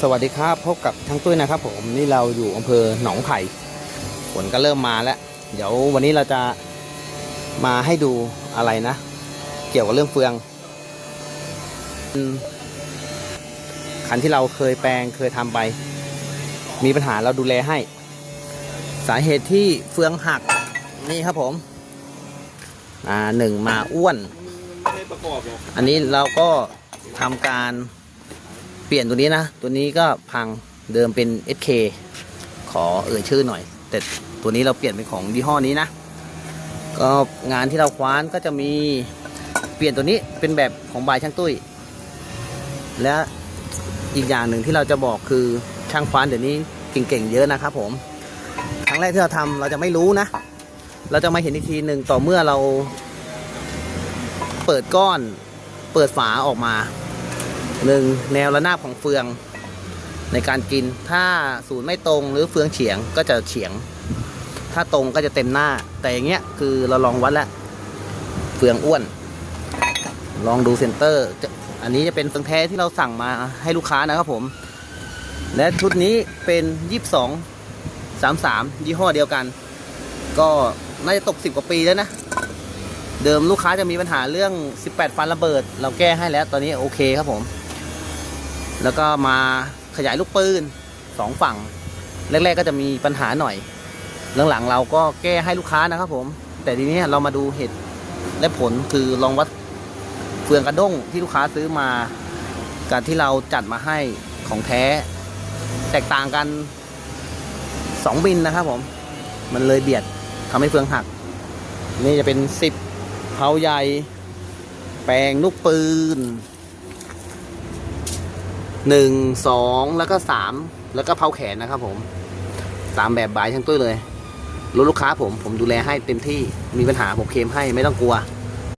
สวัสดีครับพบกับทั้งตุ้ยนะครับ ผมนี่เราอยู่อำเภอหนองไผ่ฝนก็เริ่มมาแล้ว เดี๋ยววันนี้เราจะมาให้ดูอะไรนะ เกี่ยวกับเรื่องเฟือง คันที่เราเคยแปลงเคยทำไป มีปัญหาเราดูแลให้ สาเหตุที่เฟืองหักนี่ครับผม อ่าหนึ่งมาอ้วน อันนี้เราก็ทำการ เปลี่ยนตัวนี้นะ ตัวนี้ก็พังเดิมเป็น SK ขอเอ่ยชื่อหน่อย แต่ตัวนี้เราเปลี่ยนเป็นของยี่ห้อนี้นะ ก็งานที่เราคว้านก็จะมีเปลี่ยนตัวนี้เป็นแบบของบายช่างตุ้ย และอีกอย่างหนึ่งที่เราจะบอกคือช่างคว้านเดี๋ยวนี้เก่งๆเยอะนะครับผม ครั้งแรกที่เราทำเราจะไม่รู้นะ เราจะมาเห็นอีกทีหนึ่งต่อเมื่อเรา เปิดก้อน เปิดฝาออกมา หนึ่งแนวระนาบของเฟืองในการกิน ถ้าศูนย์ไม่ตรงหรือเฟืองเฉียงก็จะเฉียง ถ้าตรงก็จะเต็มหน้า แต่อย่างเงี้ยคือเราลองวัดแล้วเฟืองอ้วน ลองดูเซนเตอร์อันนี้จะเป็นเฟืองแท้ที่เราสั่งมาให้ลูกค้านะครับผม และชุดนี้เป็นยี่สิบสองสามสามยี่ห้อเดียวกัน ก็น่าจะตกสิบกว่าปีแล้วนะเดิมลูกค้าจะมีปัญหาเรื่อง 18 ฟันระเบิด เราแก้ให้แล้ว ตอนนี้โอเคครับผม แล้วก็มาขยายลูกปืนสองฝั่ง แรก ๆ ก็จะมีปัญหาหน่อย หลังๆเราก็แก้ให้ลูกค้านะครับผม แต่ทีนี้เรามาดูเหตุและผลคือลองวัดเฟืองกระด้งที่ลูกค้าซื้อมากับที่เราจัดมาให้ของแท้ แตกต่างกัน 2 บินนะครับผม มันเลยเบียดทำให้เฟืองหัก นี่จะเป็นสิบเผาใหญ่ แปลงลูกปืน หนึ่งสองแล้วก็สามแล้วก็เผาแขนนะครับผมตามแบบบายช่างตุ้ยเลยรถลูกค้าผมผมดูแลให้เต็มที่มีปัญหาผมเคลมให้ไม่ต้องกลัว